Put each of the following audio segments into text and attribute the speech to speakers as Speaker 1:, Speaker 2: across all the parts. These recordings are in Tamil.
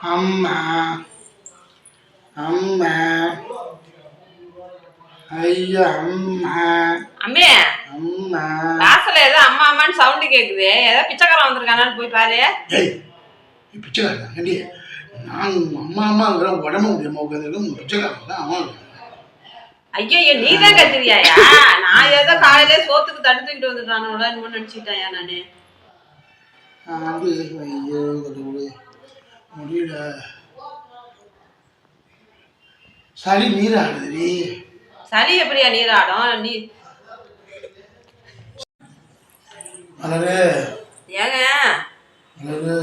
Speaker 1: அம்மா அம்மா. ஐயா அம்மா.
Speaker 2: அம்மே
Speaker 1: அம்மா.
Speaker 2: வாசல்ல ஏதோ அம்மா அம்மான்னு சவுண்டு கேக்குது. ஏதோ பிச்சைக்காரன் வந்திருக்கானான்னு போய் பாரு.
Speaker 1: ஏய் நீ பிச்சைக்காரன்? ஏண்டி? நான் அம்மா அம்மாங்கிற உடம்பு முடியாம உட்காந்துருக்கேன் பிச்சைக்காரன் தான் அவன்.
Speaker 2: ஐயோ நீ தான் கத்துறியாயா நான் ஏதோ காலையிலே சோத்துக்கு தட்டு தூக்கிட்டு வந்துட்டானோட என்னமோ நினைச்சிட்டாயா நானு.
Speaker 1: அது ஐயோ முடியல. சளி நீராடுதுடி.
Speaker 2: சளி எப்படியா நீராடும்? நீ
Speaker 1: மலரு.
Speaker 2: ஏங்க?
Speaker 1: மலரு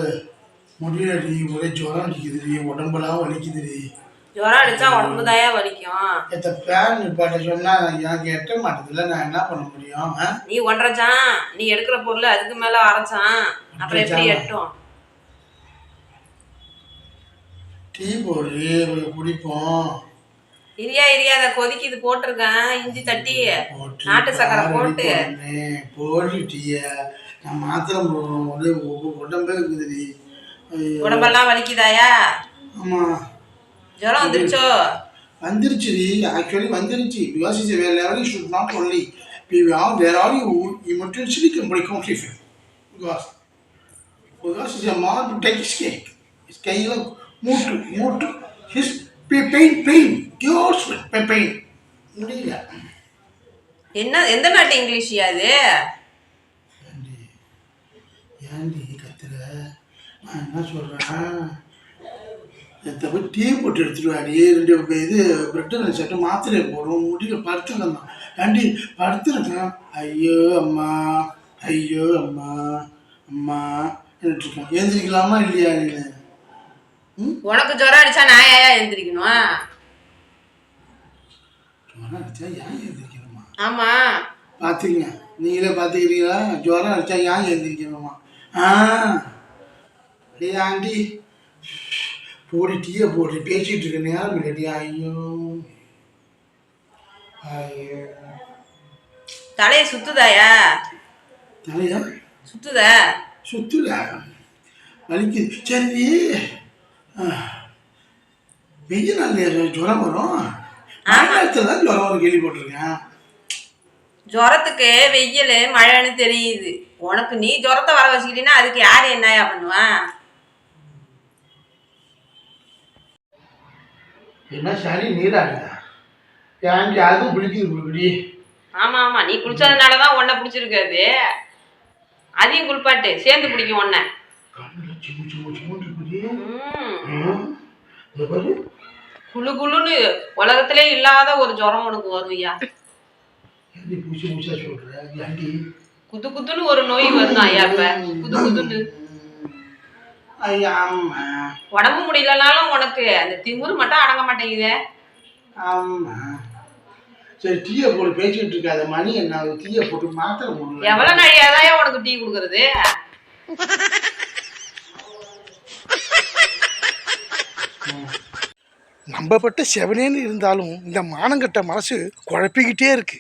Speaker 1: முடியலடி ஒரே ஜுரம் அடிக்குதுடி. உடம்பெல்லாம் வலிக்குதுடி.
Speaker 2: ஜுரம் அடிச்சா உடம்பு தாயா வலிக்கும்?
Speaker 1: எத்த பேன் நிப்பாட்ட சொன்னா எனக்கு எட்ட மாட்டேதுல நான் என்ன பண்ண முடியும்?
Speaker 2: நீ ஒன்றரைச்சான் நீ எடுக்கிற பொருள் அதுக்கு மேல அரைச்சான். அப்புறம் எப்படி. எட்டும்?
Speaker 1: டீ இவங்க குடிப்போம்.
Speaker 2: இரியா இரியா அதை கொதிக்குது போட்டிருக்கேன். இஞ்சி தட்டி நாட்டு சக்கரை போட்டு.
Speaker 1: போடு டீய. நான் மாத்திரை போடுறோம் ஒரே உ- உடம்பே இருக்குதுடி.
Speaker 2: உடம்பெல்லாம் வலிக்குதாயா?
Speaker 1: ஆமா.
Speaker 2: ஜுரம் வந்துருச்சோ?
Speaker 1: வந்துருச்சுடி. ஆக்சுவலி வந்துருச்சு. பிகாஸ் இஸ் வேற level should not only on if because because it's a more to take escape it's கையில மூட்டு மூட்டு his pain pain cures pain pain. முடியல.
Speaker 2: என்ன எந்த நாட்டு இங்கிலீஷியா அது?
Speaker 1: ஏண்டி கத்துற? நான் என்ன சொல்கிறேன் தப்பு டீ போட்டு எடுத்துட்டு வாடி. ரெண்டு இது பிரெட்டு ரெண்டு சட்டை மாத்திரை போடும் முடியல படுத்துருந்தான் ஏண்டி படுத்துருக்கேன் ஐயோ அம்மா ஐயோ அம்மா அம்மா இருக்கேன் ஏந்திரிக்கலாமா இல்லையா ம்
Speaker 2: உனக்கு ஜுரம் அடிச்சா நான் ஏயா எந்திரிக்கணும்?
Speaker 1: ஜுரம் அடிச்சா ஏன் ஏந்திரிக்கணுமா
Speaker 2: ஆமா.
Speaker 1: பார்த்துக்கங்க நீங்களே பார்த்துக்கிறீங்களா ஜுரம் அடிச்சா ஏன் எழுந்திரிக்கணுமா ஆ. ஆண்டி. போடி டீயை போடு. பேசிட்டு இருக்க நேரம் இல்லடி. ஐயோ. ஐயோ.
Speaker 2: தலையை சுத்துதாயா?
Speaker 1: தலையா?
Speaker 2: சுத்துதா?
Speaker 1: சுத்துல வலிக்குது. சரி ஆ, வெய்ய நாள் ஜுரம் வரும். நேரத்தில் தான் ஜுரம் வரும் கேள்விப்பட்டிருக்கேன்
Speaker 2: ஜுரத்துக்கு வெயில் மழைன்னு தெரியுது. உனக்கு நீ ஜுரத்தை வர வச்சுக்கிட்டீங்கன்னா அதுக்கு யார் என்னயா பண்ணுவான்
Speaker 1: என்ன சரி நீராடுதா ஏன்டி அதுவும் பிடிக்குது பிடிக்குடி
Speaker 2: ஆமா ஆமா. நீ குளிச்சதுனாலதான் உன்னை பிடிச்சிருக்காது. அதையும் குளிப்பாட்டு. சேர்ந்து பிடிக்கும் உன்னை. குளு குளுன்னு உலகத்திலே இல்லாத ஒரு ஜுரம் உனக்கு வரும்யா
Speaker 1: ஏன்டி பூசி பூசா சொல்ற? ஏன்டி
Speaker 2: குது குதுன்னு ஒரு நோய் வருதான் ஐயா இப்ப? குது குதுன்னு. உடம்பு முடியலனாலும் உனக்கு அந்த திமிரு மட்டும் அடங்க மாட்டேங்குதே.
Speaker 1: அம்மா. சரி டீயை போட்டு பேசிக்கிட்டு இருக்காத. மணி என்ன? டீயை போட்டு மாத்திரை போடணும்
Speaker 2: எவ்வளவு நழியாதான் உனக்கு டீ கொடுக்கறது?
Speaker 1: நம்பப்பட்ட செவனேன்னு இருந்தாலும் இந்த மானங்கட்ட மனசு குழப்பிக்கிட்டே இருக்கு.